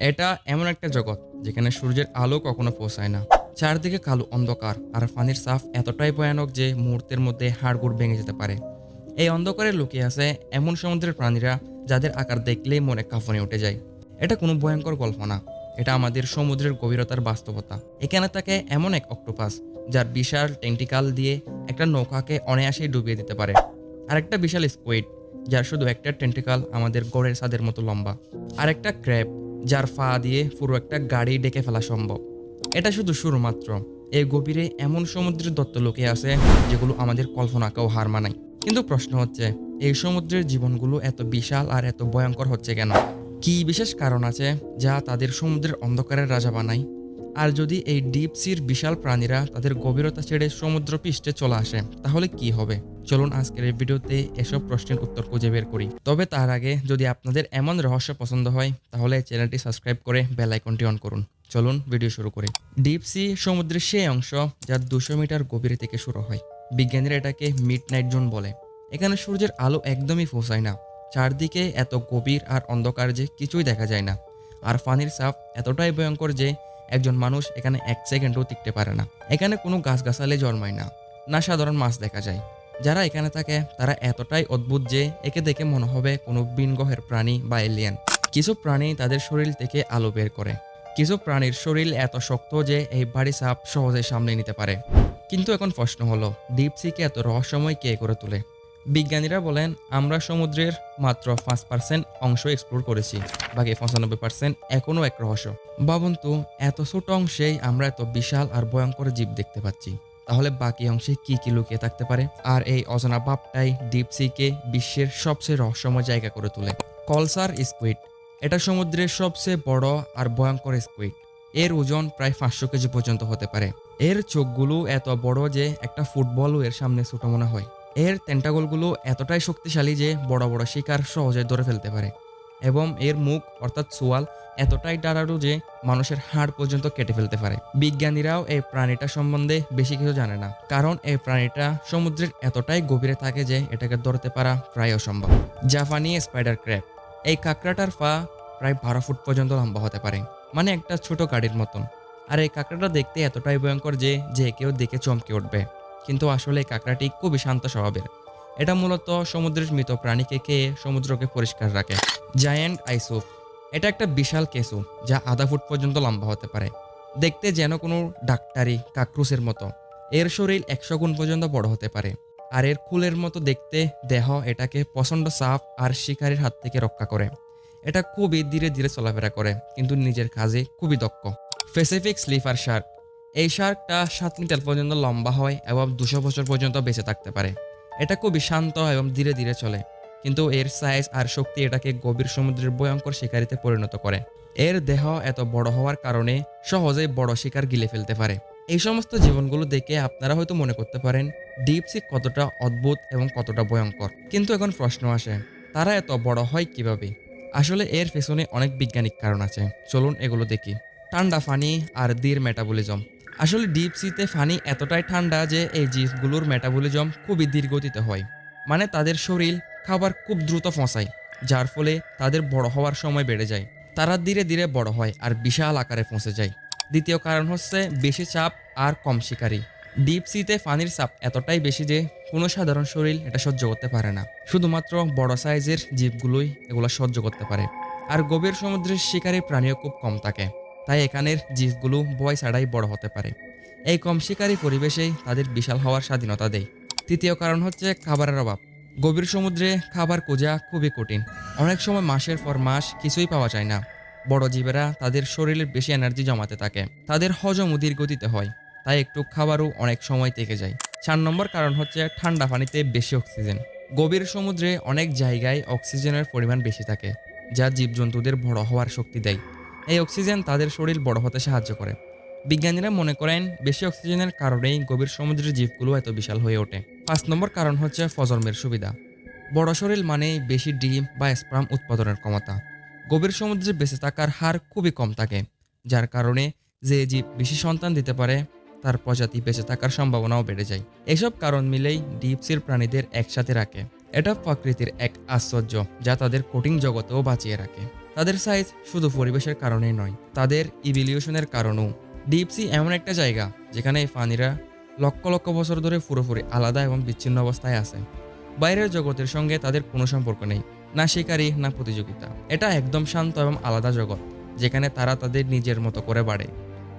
এটা এমন একটা জগৎ যেখানে সূর্যের আলো কখনো পৌঁছায় না। চারদিকে কালো অন্ধকার আর পানির সাফ এতটাই ভয়ানক যে মুহূর্তের মধ্যে হাড়গুড় ভেঙে যেতে পারে। এই অন্ধকারে লুকিয়ে আছে এমন সমুদ্রের প্রাণীরা যাদের আকার দেখলেই মনে কাঁপনে উঠে যায়। এটা কোনো ভয়ঙ্কর গল্প না। এটা আমাদের সমুদ্রের গভীরতার বাস্তবতা। এখানে থাকে এমন এক অক্টোপাস যার বিশাল টেন্টিকাল দিয়ে একটা নৌকাকে অনায়াসেই ডুবিয়ে দিতে পারে। আর একটা বিশাল স্কুইড যার শুধু একটা টেন্টিকাল আমাদের গড়ের ছাদের মতো লম্বা। আর একটা ক্র্যাব যার ফা দিয়ে পুরো একটা গাড়ি ডেকে ফেলা সম্ভব। এটা শুধু শুরু মাত্র এই গভীরে এমন সমুদ্রের দত্ত লোকে আছে যেগুলো আমাদের কল্পনাকেও হার মানায়। কিন্তু প্রশ্ন হচ্ছে, এই সমুদ্রের জীবনগুলো এত বিশাল আর এত ভয়ঙ্কর হচ্ছে কেন? কি বিশেষ কারণ আছে যা তাদের সমুদ্রের অন্ধকারের রাজা বানায়? আর যদি এই ডিপ সির বিশাল প্রাণীরা তাদের গভীরতা ছেড়ে সমুদ্র পৃষ্ঠে চলে আসে, তাহলে কি হবে? চলুন আজকের এই ভিডিওতে এসব প্রশ্নের উত্তর খুঁজে বের করি। তবে তার আগে যদি আপনাদের এমন রহস্য পছন্দ হয়, তাহলে চ্যানেলটি সাবস্ক্রাইব করে বেল আইকনটি অন করুন। চলুন ভিডিও শুরু করি। ডিপ সি সমুদ্রের সেই অংশ যা দুশো মিটার গভীরে থেকে শুরু হয়। বিজ্ঞানীরা এটাকে মিড নাইট জোন বলে। এখানে সূর্যের আলো একদমই পৌঁছায় না। চারদিকে এত গভীর আর অন্ধকার যে কিছুই দেখা যায় না। আর পানির সাপ এতটাই ভয়ঙ্কর যে একজন মানুষ এখানে এক সেকেন্ডও টিকতে পারে না। এখানে কোনো গাছগাছালি জন্মায় না। না সাধারণ মাছ দেখা যায়। যারা এখানে থাকে, তারা এতটাই অদ্ভুত যে একে দেখে মনে হবে কোনো বিন গ্রহের প্রাণী বা এলিয়েন কিছু প্রাণী তাদের শরীর থেকে আলো বের করে। কিছু প্রাণীর শরীর এত শক্ত যে এই বাড়ি সাপ সহজে সামনে নিতে পারে। কিন্তু এখন প্রশ্ন হলো ডিপ সিকে এত রহস্যময় কে করে তোলে? বিজ্ঞানীরা বলেন, আমরা সমুদ্রের মাত্র পাঁচ পার্সেন্ট অংশ এক্সপ্লোর করেছি, বাকি পঁচানব্বই পার্সেন্ট এখনও এক রহস্য। ভাবুন তো, এত ছোট অংশেই আমরা এত বিশাল আর ভয়ঙ্কর জীব দেখতে পাচ্ছি। তাহলে বাকি অংশে কি কি লুকিয়ে থাকতে পারে? আর এই অজানা ভাবটাই ডিপ সিকে বিশ্বের সবচেয়ে রহস্যময় জায়গা করে তোলে। কলসার স্কুইড এটা সমুদ্রের সবচেয়ে বড় আর ভয়ঙ্কর স্কুইড এর ওজন প্রায় পাঁচশো কেজি পর্যন্ত হতে পারে। এর চোখগুলো এত বড় যে একটা ফুটবলও এর সামনে ছোট মনে হয়। এর টেন্টাগলগুলো এতটাই শক্তিশালী যে বড় বড় শিকার সহজে ধরে ফেলতে পারে। এবং এর মুখ অর্থাৎ সোয়াল এতটাই ডারারু যে মানুষের হাড় পর্যন্ত কেটে ফেলতে পারে। বিজ্ঞানীরাও এই প্রাণীটা সম্বন্ধে বেশি কিছু জানে না, কারণ এই প্রাণীটা সমুদ্রের এতটাই গভীরে থাকে যে এটাকে ধরতে পারা প্রায় অসম্ভব। জাপানি স্পাইডার ক্র্যাব এই কাঁকড়াটার পা প্রায় বারো ফুট পর্যন্ত লম্বা হতে পারে মানে একটা ছোট গাড়ির মতন। আর এই কাঁকড়াটা দেখতে এতটাই ভয়ঙ্কর যে যে কেউ দেখে চমকে উঠবে। কিন্তু আসলে এই কাঁকড়াটি খুবই শান্ত স্বভাবের। এটা মূলত সমুদ্রের মৃত প্রাণীকে খেয়ে সমুদ্রকে পরিষ্কার রাখে। জায়ান্ট আইসুপ এটা একটা বিশাল কেসু যা আধা ফুট পর্যন্ত লম্বা হতে পারে। দেখতে যেন কোনো ডাক্তারি কাকরুসের মতো। এর শরীর একশো গুণ পর্যন্ত বড় হতে পারে। আর এর ফুলের মতো দেখতে দেহ এটাকে প্রচণ্ড সাফ আর শিকারীর হাত থেকে রক্ষা করে। এটা খুবই ধীরে ধীরে চলাফেরা করে, কিন্তু নিজের কাজে খুবই দক্ষ। প্যাসিফিক স্লিপার শার্ক এই শার্কটা সাত মিটার পর্যন্ত লম্বা হয় এবং দুশো বছর পর্যন্ত বেঁচে থাকতে পারে। এটা খুবই শান্ত এবং ধীরে ধীরে চলে। কিন্তু এর সাইজ আর শক্তি এটাকে গভীর সমুদ্রের ভয়ঙ্কর শিকারিতে পরিণত করে। এর দেহ এত বড় হওয়ার কারণে সহজেই বড় শিকার গিলে ফেলতে পারে। এই সমস্ত জীবনগুলো দেখে আপনারা হয়তো মনে করতে পারেন, ডিপ সি কতটা অদ্ভুত এবং কতটা ভয়ঙ্কর। কিন্তু এখন প্রশ্ন আসে, তারা এত বড় হয় কীভাবে? আসলে এর পেছনে অনেক বৈজ্ঞানিক কারণ আছে। চলুন এগুলো দেখি। ঠান্ডা ফানি আর দীর মেটাবলিজম আসলে ডিপ সিতে ফানি এতটাই ঠান্ডা যে এই জীবগুলোর মেটাবলিজম খুবই ধীর গতিতে হয়। মানে তাদের শরীর খাবার খুব দ্রুত ফসায়, যার ফলে তাদের বড় হওয়ার সময় বেড়ে যায়। তারা ধীরে ধীরে বড় হয় আর বিশাল আকারে পৌঁছে যায়। দ্বিতীয় কারণ হচ্ছে বেশি চাপ আর কম শিকারী। ডিপ সিতে পানির চাপ এতটাই বেশি যে কোনো সাধারণ শরীর এটা সহ্য করতে পারে না। শুধুমাত্র বড় সাইজের জীবগুলোই এগুলো সহ্য করতে পারে। আর গভীর সমুদ্রের শিকারী প্রাণীও খুব কম থাকে, তাই এখানের জীবগুলো বয় ছাড়াই বড় হতে পারে। এই কম শিকারী পরিবেশেই তাদের বিশাল হওয়ার স্বাধীনতা দেয়। তৃতীয় কারণ হচ্ছে খাবারের অভাব। গভীর সমুদ্রে খাবার খোঁজা খুবই কঠিন। অনেক সময় মাসের পর মাস কিছুই পাওয়া যায় না। বড় জীবেরা তাদের শরীরের বেশি এনার্জি জমাতে থাকে। তাদের হজম ধীর গতিতে হয়। তাই একটু খাবারও অনেক সময় থেকে যায়। চার নম্বর কারণ হচ্ছে ঠান্ডা পানিতে বেশি অক্সিজেন গভীর সমুদ্রে অনেক জায়গায় অক্সিজেনের পরিমাণ বেশি থাকে, যা জীবজন্তুদের বড় হওয়ার শক্তি দেয়। এই অক্সিজেন তাদের শরীর বড় হতে সাহায্য করে। বিজ্ঞানীরা মনে করেন বেশি অক্সিজেনের কারণেই গভীর সমুদ্রের জীবগুলো এত বিশাল হয়ে ওঠে। পাঁচ নম্বর কারণ হচ্ছে ফজর্মের সুবিধা। বড় শরীর মানেই বেশি ডিম বা স্প্রাম উৎপাদনের ক্ষমতা। গভীর সমুদ্রে বেঁচে থাকার হার খুবই কম থাকে, যার কারণে যে জীব বেশি সন্তান দিতে পারে, তার প্রজাতি বেঁচে থাকার সম্ভাবনাও বেড়ে যায়। এসব কারণ মিলেই ডিপসির প্রাণীদের একসাথে রাখে। এটা প্রকৃতির এক আশ্চর্য, যা তাদের কঠিন জগতেও বাঁচিয়ে রাখে। তাদের সাইজ শুধু পরিবেশের কারণেই নয়, তাদের ইভিলিউশনের কারণেও। ডিপসি এমন একটা জায়গা যেখানে এই প্রাণীরা লক্ষ লক্ষ বছর ধরে পুরোপুরি আলাদা এবং বিচ্ছিন্ন অবস্থায় আছে। বাইরের জগতের সঙ্গে তাদের কোনো সম্পর্ক নেই, না শিকারী, না প্রতিযোগিতা। এটা একদম শান্ত এবং আলাদা জগৎ, যেখানে তারা তাদের নিজের মতো করে বাড়ে।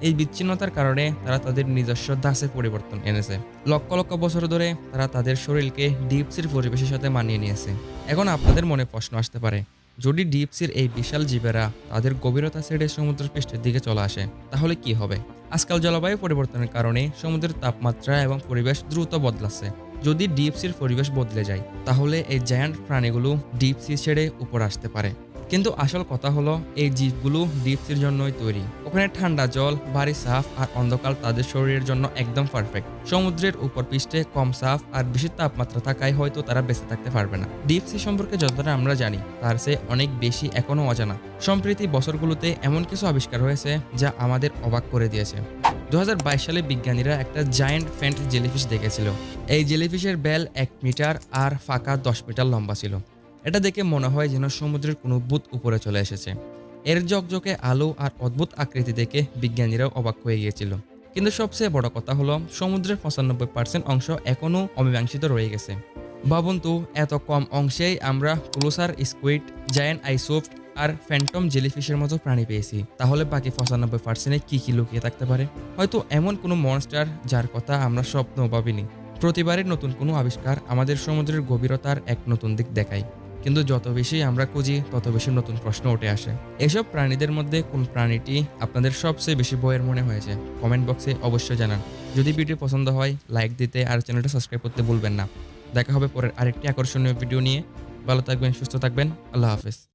এই বিচ্ছিন্নতার কারণে তারা তাদের নিজস্ব দাসে পরিবর্তন এনেছে। লক্ষ লক্ষ বছর ধরে তারা তাদের শরীরকে ডিপসির পরিবেশের সাথে মানিয়ে নিয়েছে। এখন আপনাদের মনে প্রশ্ন আসতে পারে যদি ডিপসির এই বিশাল জীবেরা তাদের গভীরতা ছেড়ে সমুদ্র পৃষ্ঠের দিকে চলে আসে, তাহলে কি হবে? আজকাল জলবায়ু পরিবর্তনের কারণে সমুদ্রের তাপমাত্রা এবং পরিবেশ দ্রুত বদলাচ্ছে। যদি ডিপসির পরিবেশ বদলে যায়, তাহলে এই জায়ান্ট প্রাণীগুলো ডিপসি ছেড়ে উপর আসতে পারে। কিন্তু আসল কথা হলো, এই জীবগুলো ডিপসির জন্যই তৈরি। ওখানে ঠান্ডা জল, ভারী সাফ আর অন্ধকার তাদের শরীরের জন্য একদম পারফেক্ট সমুদ্রের উপর পৃষ্ঠে কম সাফ আর বেশি তাপমাত্রা থাকায় হয়তো তারা বেঁচে থাকতে পারবে না। ডিপসি সম্পর্কে যতটা আমরা জানি, তার চেয়ে অনেক বেশি এখনও অজানা। সম্প্রতি বছরগুলোতে এমন কিছু আবিষ্কার হয়েছে, যা আমাদের অবাক করে দিয়েছে। দু হাজার বাইশ সালে বিজ্ঞানীরা একটা জায়ান্ট ফেন্ট জেলিফিশ দেখেছিল। এই জেলিফিশের বেল এক মিটার আর ফাঁকা দশ মিটার লম্বা ছিল। এটা দেখে মনে হয় যেন সমুদ্রের কোনো বুত উপরে চলে এসেছে। এর জকজকে আলো আর অদ্ভুত আকৃতি দেখে বিজ্ঞানীরাও অবাক হয়ে গিয়েছিল। কিন্তু সবচেয়ে বড় কথা হলো, সমুদ্রের পঁচানব্বই পার্সেন্ট অংশ এখনও অমীমাংসিত রয়ে গেছে। ভাবুন তো, এত কম অংশেই আমরা ক্লোসার স্কুইড, জায়ান্ট আইসোফট আর ফ্যান্টম জেলিফিশের মতো প্রাণী পেয়েছি। তাহলে বাকি পঁচানব্বই পার্সেন্টে কি কী লুকিয়ে থাকতে পারে? হয়তো এমন কোনো মনস্টার যার কথা আমরা স্বপ্ন ভাবিনি। প্রতিবারের নতুন কোনো আবিষ্কার আমাদের সমুদ্রের গভীরতার এক নতুন দিক দেখায়। কিন্তু যত বেশি আমরা খুঁজি, তত বেশি নতুন প্রশ্ন উঠে আসে। এসব প্রাণীদের মধ্যে কোন প্রাণীটি আপনাদের সবচেয়ে বেশি বইয়ের মনে হয়েছে? কমেন্ট বক্সে অবশ্যই জানান। যদি ভিডিও পছন্দ হয়, লাইক দিতে আর চ্যানেলটা সাবস্ক্রাইব করতে ভুলবেন না। দেখা হবে পরের আরেকটি আকর্ষণীয় ভিডিও নিয়ে। ভালো থাকবেন, সুস্থ থাকবেন। আল্লাহ হাফেজ।